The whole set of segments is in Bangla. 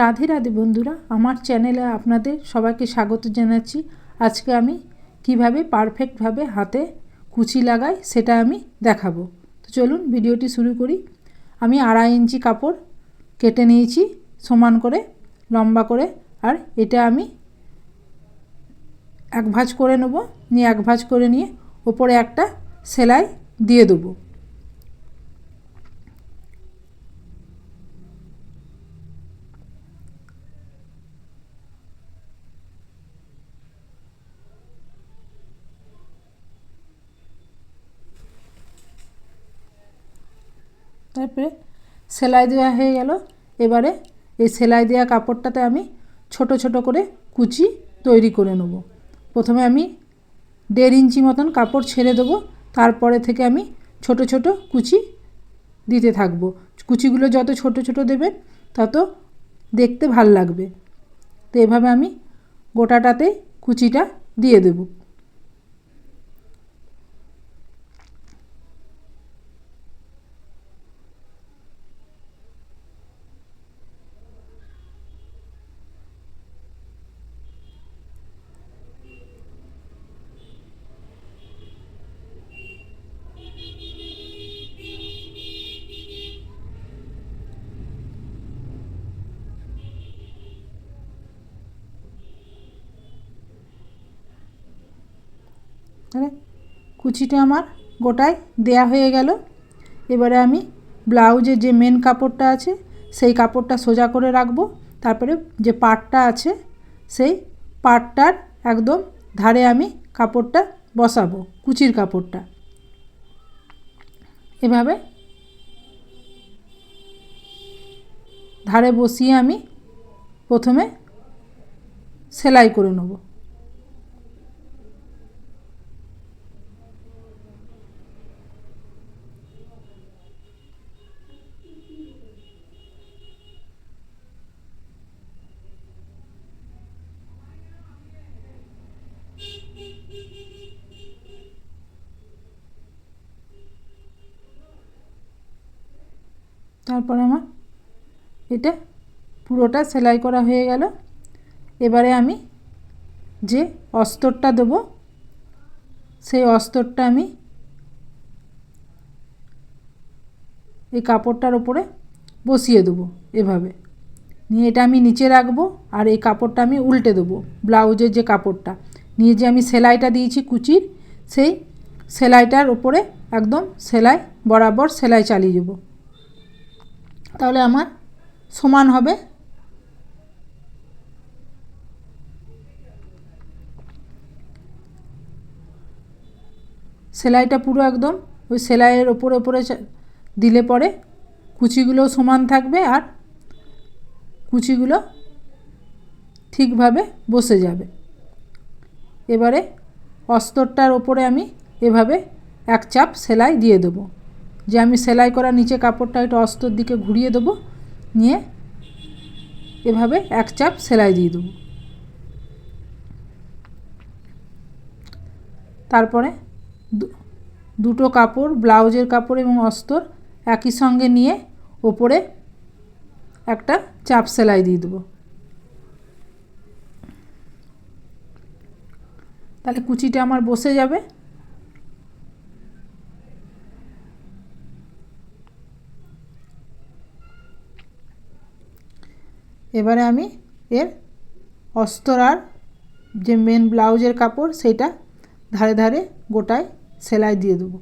রাধে রাধে বন্ধুরা, আমার চ্যানেলে আপনাদের সবাইকে স্বাগত জানাচ্ছি। আজকে আমি কীভাবে পারফেক্টভাবে হাতে কুচি লাগাই সেটা আমি দেখাবো। তো চলুন ভিডিওটি শুরু করি। আমি আড়াই ইঞ্চি কাপড় কেটে নিয়েছি সমান করে, লম্বা করে, আর এটা আমি এক ভাঁজ করে নেব। নিয়ে এক ভাঁজ করে নিয়ে ওপরে একটা সেলাই দিয়ে দেবো। তারপরে সেলাই দেওয়া হয়ে গেল। এবারে এই সেলাই দেওয়া কাপড়টাতে আমি ছোট ছোট করে কুচি তৈরি করে নেব। প্রথমে আমি দেড় ইঞ্চি মতন কাপড় ছেড়ে দেবো। তারপরে থেকে আমি ছোট ছোট কুচি দিতে থাকব। কুচিগুলো যত ছোট ছোট দেবেন, তত দেখতে ভালো লাগবে। তো এভাবে আমি গোটাটাতে কুচিটা দিয়ে দেবো। তাহলে কুচিটা আমার গোটায় দেয়া হয়ে গেল। এবারে আমি ব্লাউজের যে মেন কাপড়টা আছে, সেই কাপড়টা সোজা করে রাখব। তারপরে যে পাটটা আছে, সেই পাটটার একদম ধারে আমি কাপড়টা বসাবো, কুচির কাপড়টা। এভাবে ধারে বসিয়ে আমি প্রথমে সেলাই করে নেব। তারপরে আমার এটা পুরোটা সেলাই করা হয়ে গেল। এবারে আমি যে অস্তরটা দেবো, সেই অস্তরটা আমি এই কাপড়টার ওপরে বসিয়ে দেবো এভাবে। নিয়ে এটা আমি নিচে রাখব আর এই কাপড়টা আমি উল্টে দেবো ব্লাউজের যে কাপড়টা। নিয়ে যে আমি সেলাইটা দিয়েছি কুচির, সেই সেলাইটার ওপরে একদম সেলাই, বরাবর সেলাই চালিয়ে দেবো। তাহলে আমার সমান হবে সেলাইটা পুরো একদম, ওই সেলাইয়ের ওপরে ওপরে দিলে পরে কুচিগুলোও সমান থাকবে আর কুচিগুলো ঠিকভাবে বসে যাবে। এবারে অস্তরটার ওপরে আমি এভাবে এক চাপ সেলাই দিয়ে দেবো। যে আমি সেলাই করা নিচে কাপড়টা একটু অস্তর দিকে ঘুরিয়ে দেবো, নিয়ে এভাবে এক চাপ সেলাই দিয়ে দেবো। তারপরে দুটো কাপড়, ব্লাউজের কাপড় এবং অস্তর একই সঙ্গে নিয়ে ওপরে একটা চাপ সেলাই দিয়ে দেবো। তাহলে কুচিটা আমার বসে যাবে। এবারে আমি এর অস্তর আর যে মেন ব্লাউজের কাপড় সেটা ধারে ধারে গোটায় সেলাই দিয়ে দেবো।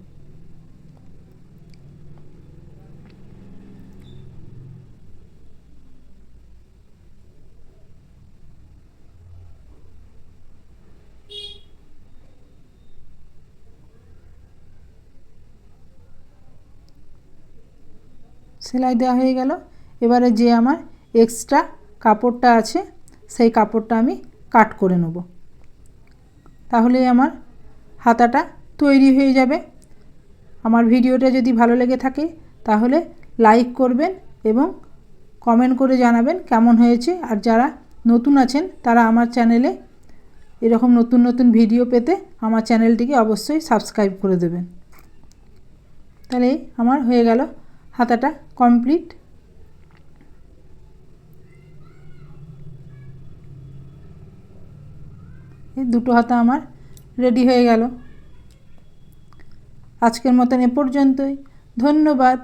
সেলাই দেওয়া হয়ে গেল। এবারে যে আমার এক্সট্রা কাপড়টা আছে, সেই কাপড়টা আমি কাট করে নেব। তাহলেই আমার হাতাটা তৈরি হয়ে যাবে। আমার ভিডিওটা যদি ভালো লেগে থাকে, তাহলে লাইক করবেন এবং কমেন্ট করে জানাবেন কেমন হয়েছে। আর যারা নতুন আছেন, তারা আমার চ্যানেলে এরকম নতুন নতুন ভিডিও পেতে আমার চ্যানেলটিকে অবশ্যই সাবস্ক্রাইব করে দেবেন। তাহলে আমার হয়ে গেল হাতাটা কমপ্লিট। এই দুটো হাতা আমার রেডি হয়ে গেল। আজকের মতন এ পর্যন্তই। ধন্যবাদ।